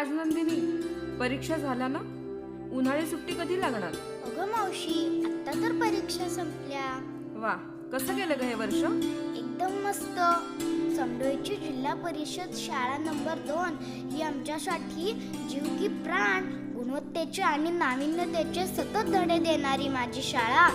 राजनंदिनी परीक्षा झाल्या ना? उन्हाळी सुट्टी कधी लागणार? अगं मावशी आता तर परीक्षा संपल्या. वा कसं गेलं ग हे वर्ष? एकदम मस्त. समडोईची जिल्हा परिषद शाळा नंबर दोन ही आमच्यासाठी जीव की प्राण गुणवत्तेचे आणि नाविन्यतेचे सतत धडे देणारी माझी शाळा.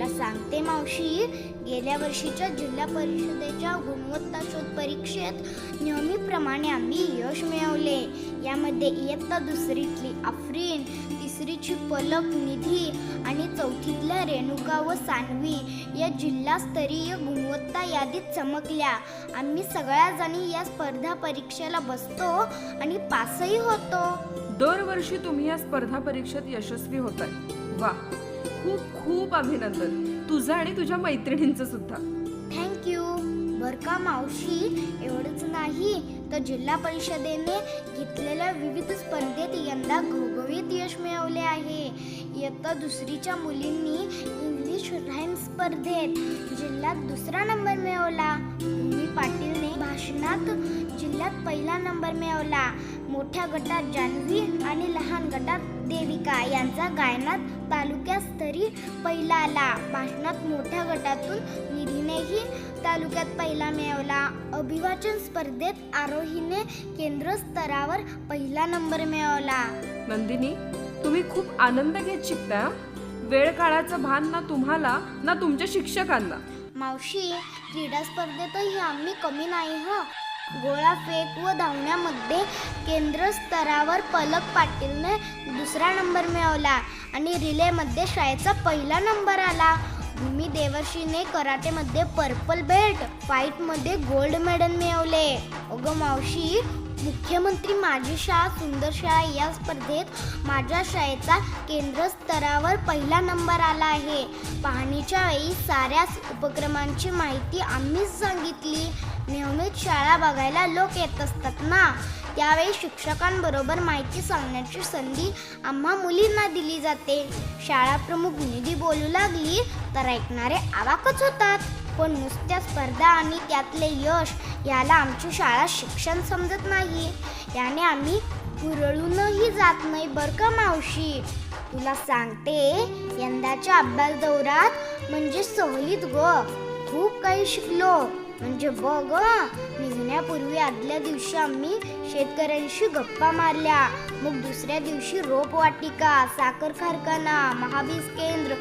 तुला सांगते मावशी. गेल्या वर्षीच्या जिल्हा परिषदेच्या गुणवत्ता शोध परीक्षेत नेहमीप्रमाणे आम्ही यश मिळवले. यामध्ये इयत्ता दुसरीतली आफरीन तिसरीची पलक निधी आणि चौथीतल्या रेणुका व सानवी या जिल्हास्तरीय गुणवत्ता यादीत चमकल्या. आम्ही सगळ्याजणी या स्पर्धा परीक्षेला बसतो आणि पासही होतो. दरवर्षी तुम्ही या स्पर्धा परीक्षेत यशस्वी होत आहे वा! खूप खूप अभिनंदन. तुझं आणि तुझ्या मैत्रिणींचं सुद्धा. थँक्यू बर का मावशी? एवढंच नाही तर जिल्हा परिषदेने घेतलेल्या विविध स्पर्धेत यंदा घवघवीत यश मिळवले आहे. इयत्ता दुसरीच्या मुलींनी इंग्लिश राईम स्पर्धेत जिल्ह्यात दुसरा नंबर मिळवला. पाटीलने भाषणात जिल्ह्यात पहिला नंबर मिळवला. मोठ्या गटात जान्हवी आणि लहान गटात देविका यांचा गायनात तालुक्यास्तरी पहिला आला. भाषणात मोठ्या गटातून निधीनेही तालुक्यात पहिला मिळवला. अभिवाचन स्पर्धेत आरोहीने केंद्र स्तरावर पहिला नंबर मिळवला. नंदिनी तुम्ही खूप आनंद घेत शिकता वेळ काळाचं भान ना तुम्हाला ना तुमच्या शिक्षकांना. मावशी क्रीडा स्पर्धेतही आम्ही कमी नाही ह. गोळा फेक व धावण्यामध्ये केंद्र स्तरावर पलक पाटीलने दुसरा नंबर मिळवला आणि रिलेमध्ये शाळेचा पहिला नंबर आला. मी देवर्षीने कराटेमध्ये पर्पल बेल्ट फाईटमध्ये गोल्ड मेडल मिळवले. अगं मावशी मुख्यमंत्री माझी शाळा सुंदर शाळा या स्पर्धेत माझ्या शाळेचा केंद्र स्तरावर पहिला नंबर आला आहे. पाहणीच्या वेळी साऱ्याच उपक्रमांची माहिती आम्हीच सांगितली. नियमित शाळा बघायला लोक येत असतात ना. त्यावेळी शिक्षकांबरोबर माहिती सांगण्याची संधी आम्हा मुलींना दिली जाते. शाळा प्रमुख निधी बोलू लागली तर ऐकणारे आवाकच होतात. पण नुसत्या स्पर्धा आणि त्यातले यश याला आमची शाळा शिक्षण समजत नाही. याने आम्ही हुरळूनही जात नाही बरं का मावशी? तुला सांगते यंदाच्या अभ्यास दौरात म्हणजे सहलीत ग. खूप काही शिकलो. म्हणजे बघ निघण्यापूर्वी आदल्या दिवशी आम्ही शेतकऱ्यांशी गप्पा मारल्या. मग दुसऱ्या दिवशी रोप वाटिका साखर कारखाना महाबीज केंद्र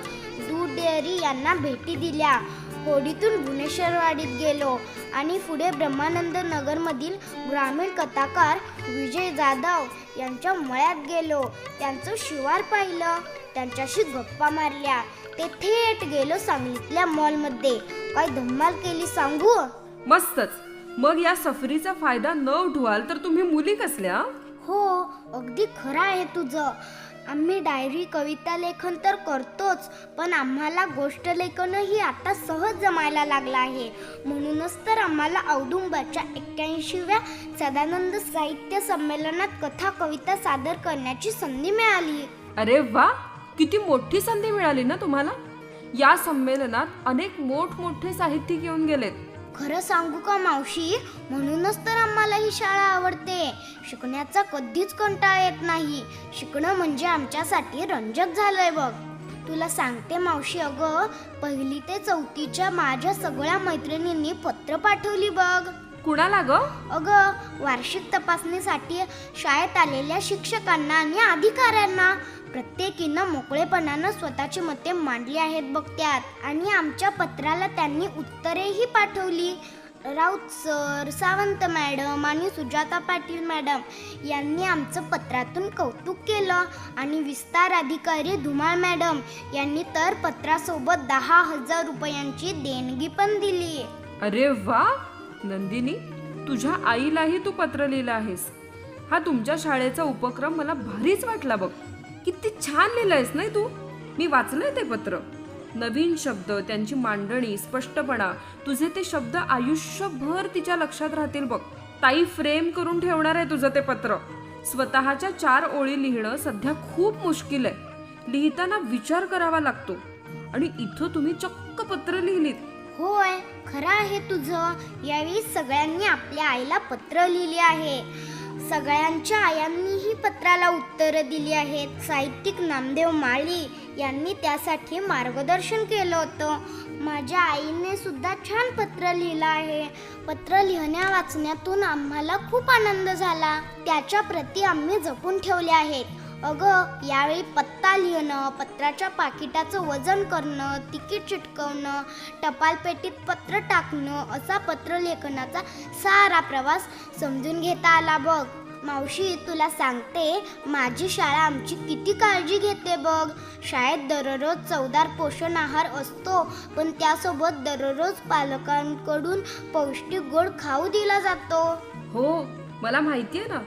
दूध डेअरी यांना भेटी दिल्या. होडीतून भुवनेश्वरवाडीत गेलो आणि पुढे ब्रह्मानंद नगरमधील ग्रामीण कथाकार विजय जाधव यांच्या मळ्यात गेलो. त्यांचं शिवार पाहिलं. त्यांच्याशी गप्पा मारल्या. ते थेट गेलो सांगलीतल्या मॉलमध्ये. काय धम्माल केली सांगू? मस्तच. मग या सफरीचा फायदा न उठवाल तर तुम्ही मुली कसल्या? हं? हो अगदी खरं आहे तुझं. आम्ही डायरी कविता लेखन तर करतोच पण आम्हाला गोष्ट लेखनही आता सहज जमायला लागलं आहे. म्हणूनच तर आम्हाला औदुंबाच्या एक्क्याऐंशीव्या सदानंद साहित्य संमेलनात कथा कविता सादर करण्याची संधी मिळाली. अरे वा! किती मोठी संधी मिळाली ना तुम्हाला? या संमेलनात अनेक मोठमोठे साहित्यिक येऊन गेलेत. खरं सांगू का मावशी? म्हणूनच तर आम्हाला ही शाळा आवडते. शिकण्याचा कधीच कंटाळा येत नाही. शिकणं म्हणजे आमच्यासाठी रंजक झालंय बघ. तुला सांगते मावशी अगं पहिली ते चौथीच्या माझ्या सगळ्या मैत्रिणींनी पत्र पाठवली बघ. कुणाला ग? अगं वार्षिक तपासणीसाठी शाळेत आलेल्या शिक्षकांना आणि अधिकाऱ्यांना. प्रत्येकीनं मोकळेपणानं स्वतःची मते मांडली आहेत बघ त्यात. आणि आमच्या पत्राला त्यांनी उत्तरेही पाठवली. राऊत सर सावंत मॅडम आणि सुजाता पाटील मॅडम यांनी आमचं पत्रातून कौतुक केलं. आणि विस्तार अधिकारी धुमाळ मॅडम यांनी तर पत्रासोबत दहा हजार रुपयांची देणगी पण दिली. अरे वा! नंदिनी तुझ्या आईलाही तू पत्र लिहिलं आहेस. हा तुमच्या शाळेचा उपक्रम मला भारीच वाटला बघ. किती छान लिहिलं आहेस नाही तू? मी वाचलंय ते पत्र. नवीन शब्द त्यांची मांडणी स्पष्टपणा तुझे ते शब्द आयुष्यभर तिच्या लक्षात राहतील बघ. ताई फ्रेम करून ठेवणार आहे तुझं ते पत्र. स्वतःच्या चार ओळी लिहिणं सध्या खूप मुश्किल आहे. लिहिताना विचार करावा लागतो. आणि इथं तुम्ही चक्क पत्र लिहिलीत. होय खरं आहे तुझं. यावेळी सगळ्यांनी आपल्या आईला पत्र लिहिले आहे. सगळ्यांच्या आयांनी पत्राला उत्तरं दिली आहेत. साहित्यिक नामदेव माळी यांनी त्यासाठी मार्गदर्शन केलं होतं. माझ्या आईने सुद्धा छान पत्र लिहिलं आहे. पत्र लिहिण्या वाचण्यातून आम्हाला खूप आनंद झाला. त्याच्या प्रती आम्ही जपून ठेवले आहेत. अगं यावेळी पत्ता लिहिणं पत्राच्या पाकिटाचं वजन करणं तिकीट चिटकवणं टपाल पेटीत पत्र टाकणं असा पत्रलेखनाचा सारा प्रवास समजून घेता आला बघ. मावशी तुला सांगते माझी शाळा आमची किती काळजी घेते बघ. शाळेत दररोज चवदार पोषण आहार असतो पण त्यासोबत दररोज पालकांकडून पौष्टिक गोड खाऊ दिला जातो. हो मला माहितीये ना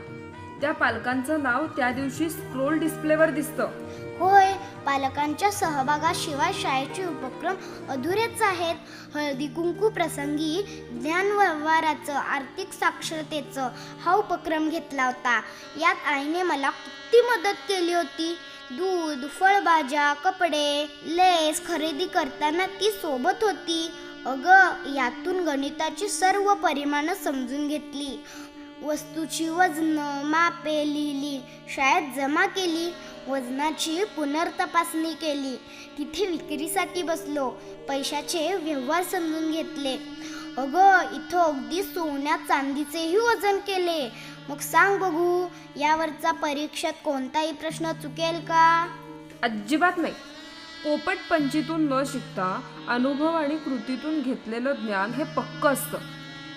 त्या पालकांचं नाव त्या दिवशी स्क्रोल डिस्प्लेवर दिसतं. होय पालकांच्या सहभागाशिवाय शाळेचे उपक्रम अधुरेच आहेत. हळदी कुंकू प्रसंगी ज्ञान व्यवहाराचं आर्थिक साक्षरतेचं हा उपक्रम घेतला होता. यात आईने मला किती मदत केली होती. दूध फळभाज्या कपडे लेस खरेदी करताना ती सोबत होती. अगं यातून गणिताची सर्व परिमाणं समजून घेतली. वस्तूची वजन मापे लिहिली शाळेत जमा केली. वजनाची पुनर्तपासणी केली. तिथे विक्रीसाठी बसलो. पैशाचे व्यवहार समजून घेतले. अगं इथं अगदी सोन्या चांदीचेही वजन केले. मग सांग बघू यावरचा परीक्षेत कोणताही प्रश्न चुकेल का? अजिबात नाही. पोपट पंचीतून न शिकता अनुभव आणि कृतीतून घेतलेलं ज्ञान हे पक्क असतं.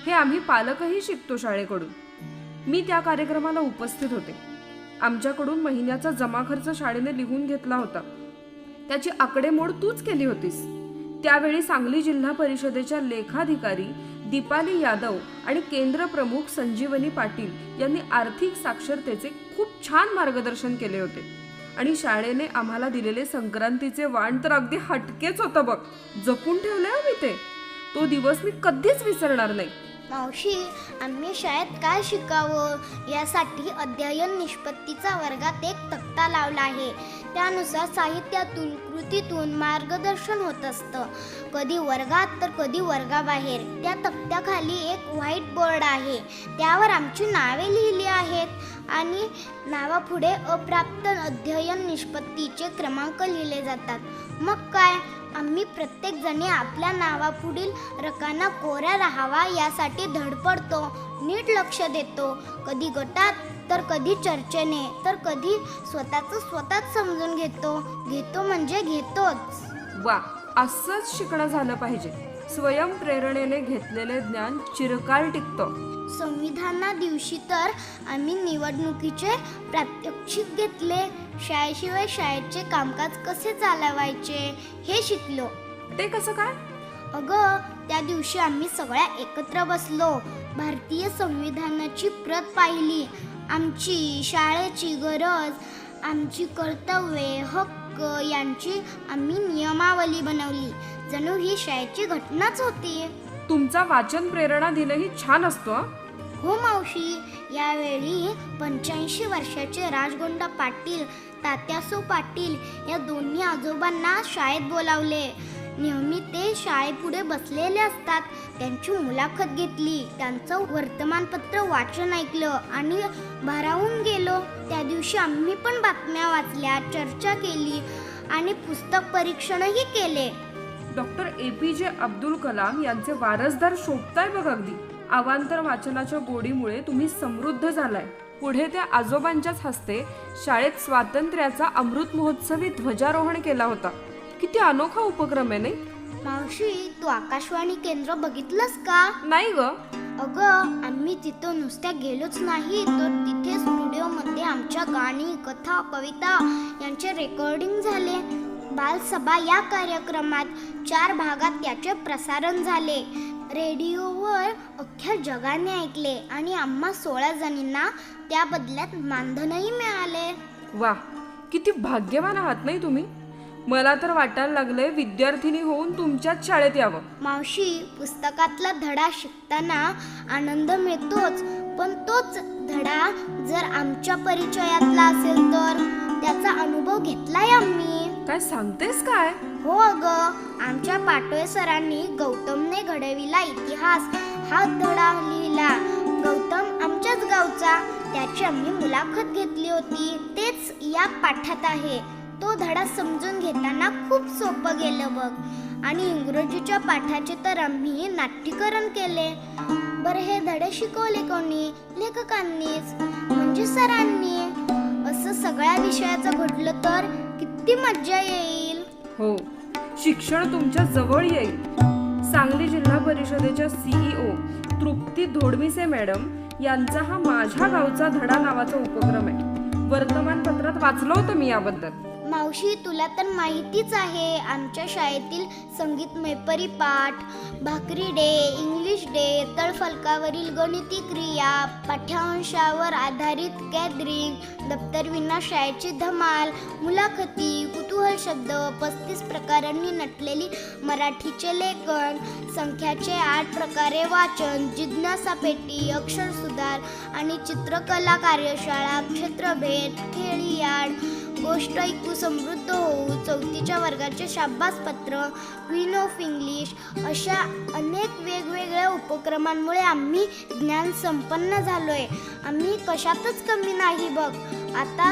हे आम्ही पालकही शिकतो शाळेकडून. मी त्या कार्यक्रमाला उपस्थित होते. आमच्याकडून महिन्याचा जमा खर्च शाळेने लिहून घेतला होता. त्याची आकडेमोड तूच केली होतीस. त्यावेळी सांगली जिल्हा परिषदेच्या लेखाधिकारी दीपाली यादव आणि केंद्र प्रमुख संजीवनी पाटील यांनी आर्थिक साक्षरतेचे खूप छान मार्गदर्शन केले होते. आणि शाळेने आम्हाला दिलेले संक्रांतीचे वाण तर अगदी हटकेच होतं बघ. जपून ठेवलंय मी ते. तो दिवस मी कधीच विसरणार नाही. मावशी आम्ही शाळेत काय शिकावं? यासाठी अध्ययन निष्पत्तीचा वर्गात एक तक्ता लावला आहे. त्यानुसार साहित्यातून कृतीतून मार्गदर्शन होत असतं. कधी वर्गात तर कधी वर्गाबाहेर. त्या तक्त्याखाली एक व्हाईट बोर्ड आहे. त्यावर आमची नावे लिहिली आहेत आणि नावापुढे अप्राप्त अध्ययन निष्पत्तीचे क्रमांक लिहिले जातात. मग काय? आम्ही प्रत्येक जणी आपल्या नावापुढील रकाना कोऱ्या राहावा यासाठी धडपडतो नीट लक्ष देतो. कधी गटात तर कधी चर्चेने तर कधी स्वतःच स्वतःच समजून घेतो. घेतो म्हणजे घेतोच. वा असंच शिकणं झालं पाहिजे. स्वयंप्रेरणेने घेतलेले ज्ञान चिरकाल टिकतं. संविधाना दिवशी तर आम्ही निवडणुकीचे प्रात्यक्षिक घेतले. शाळेशिवाय शाळेचे कामकाज कसे चालवायचे हे शिकलो. ते कसं काय? अगं त्या दिवशी आम्ही सगळ्या एकत्र बसलो. भारतीय संविधानाची प्रत पाहिली. आमची शाळेची गरज आमची कर्तव्ये हक्क यांची आम्ही नियमावली बनवली. जणू ही शाळेची घटनाच होती. तुमचा वाचन प्रेरणा दिनही छान असतो हं? हो मावशी. यावेळी पंच्याऐंशी वर्षाचे राजगोंडा पाटील तात्यासो पाटील या दोन्ही आजोबांना शाळेत बोलावले. नेहमी ते शाळेपुढे बसलेले असतात. त्यांची मुलाखत घेतली. त्यांचं वर्तमानपत्र वाचन ऐकलं आणि भारावून गेलो. त्या दिवशी आम्ही पण बातम्या वाचल्या चर्चा केली आणि पुस्तक परीक्षणही केले. डॉक्टर ए पी जे अब्दुल कलाम यांचे वारसदार शोभताय बघ अगदी. अवांतर वाचनाच्या गोडीमुळे तुम्ही समृद्ध झालाय. पुढे त्या आजोबांच्याच हस्ते शाळेत स्वातंत्र्याचा अमृत महोत्सवी ध्वजारोहण केला होता. किती अनोखा उपक्रम आहे नाही? मावशी तू आकाशवाणी केंद्र बघितलंस का? नाही ग. अगं आम्ही तिथं नुसत्या गेलोच नाही तर तिथे स्टुडिओमध्ये आमच्या गाणी कथा कविता यांचे रेकॉर्डिंग झाले. बालसभा या कार्यक्रमात चार भागात त्याचे प्रसारण झाले. रेडिओवर अख्ख्या जगाने ऐकले आणि आम्हा सोळा जणींना त्या बदल्यात मानधनही मिळाले. वा किती भाग्यवान आहात नाही तुम्ही? मला तर वाटायला लागलंय विद्यार्थिनी होऊन तुमच्याच शाळेत यावं. मावशी पुस्तकातला धडा शिकताना आनंद मिळतोच पण तोच धडा जर आमच्या परिचयातला असेल तर? त्याचा अनुभव घेतलाय आम्ही. काय सांगतेस काय? हो अगं आमच्या पाटोळे सरांनी गौतमने घडविला इतिहास. हा धडा लिहिला. गौतम आमच्याच गावचा. त्याची आम्ही मुलाखत घेतली होती. तेच या पाठात आहे. तो धडा समजून घेताना खूप सोपं गेलं बघ. आणि इंग्रजीच्या पाठाचे तर आम्ही नाट्यकरण केले. बरं हे धडे शिकवले कोणी? लेखकांनीच. म्हणजे सरांनी. असं सगळ्या विषयाचं घडलं तर? किती मज्जा येईल. हो. शिक्षण तुमच्या जवळ येईल. सांगली जिल्हा परिषदेच्या सीईओ तृप्ती धोडमिसे मॅडम यांचा हा माझ्या गावचा धडा नावाचा उपक्रम आहे. वर्तमानपत्रात वाचलं होतं मी याबद्दल. मावशी तुला तर माहितीच आहे आमच्या शाळेतील संगीत मैपरी पाठ भाकरी डे इंग्लिश डे तळफलकावरील गणिती क्रिया पाठ्यांशावर आधारित गॅदरिंग दप्तरविना शाळेची धमाल मुलाखती कुतूहल शब्द पस्तीस प्रकारांनी नटलेली मराठीचे लेखन संख्याचे आठ प्रकारे वाचन जिज्ञासा पेटी अक्षर सुधार आणि चित्रकला कार्यशाळा क्षेत्रभेद खेळी गोष्ट ऐकू समृद्ध होऊ चौथीच्या वर्गाचे शाब्बासपत्र क्वीन ऑफ इंग्लिश अशा अनेक वेगवेगळ्या उपक्रमांमुळे आम्ही ज्ञान संपन्न झालोय. आम्ही कशातच कमी नाही बघ. आता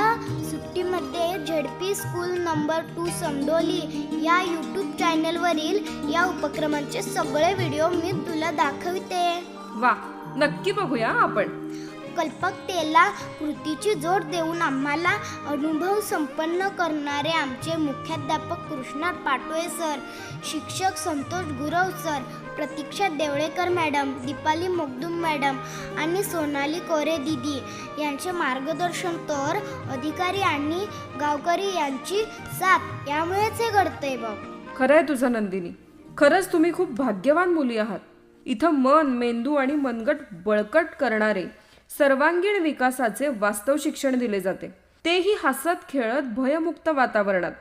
सुट्टीमध्ये ZP school number two Samdoli या यूट्यूब चॅनलवरील या उपक्रमांचे सगळे व्हिडिओ मी तुला दाखवते. वा नक्की बघूया आपण. कल्पकतेला कृतीची जोड देऊन आम्हाला अनुभव संपन्न करणारे आमचे मुख्याध्यापक कृष्णा पाटोळे सर शिक्षक Santosh Gurav sir Pratiksha Devlekar madam Deepali Mogdum madam आणि सोनाली कोरे दिदी यांचे मार्गदर्शन तर अधिकारी आणि गावकरी यांची साथ यामुळेच हे घडतंय बघ. खरंय तुझं नंदिनी. खरंच तुम्ही खूप भाग्यवान मुली आहात. इथं मन मेंदू आणि मनगट बळकट करणारे सर्वांगीण विकासाचे वास्तव शिक्षण दिले जाते. तेही हसत खेळत भयमुक्त वातावरणात.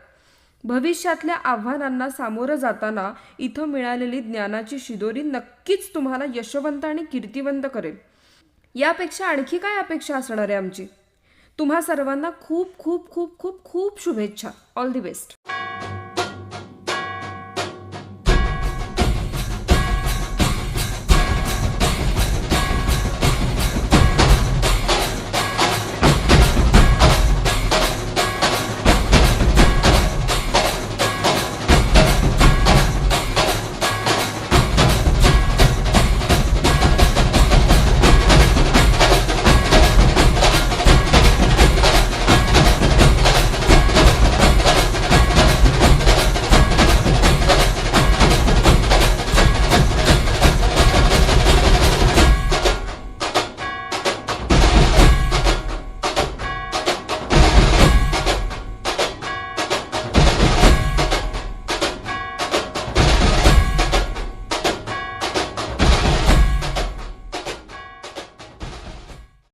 भविष्यातल्या आव्हानांना सामोरं जाताना इथं मिळालेली ज्ञानाची शिदोरी नक्कीच तुम्हाला यशवंत आणि कीर्तिवंत करेल. यापेक्षा आणखी काय अपेक्षा असणार आहे आमची? तुम्हा सर्वांना खूप खूप खूप खूप खूप शुभेच्छा. All the best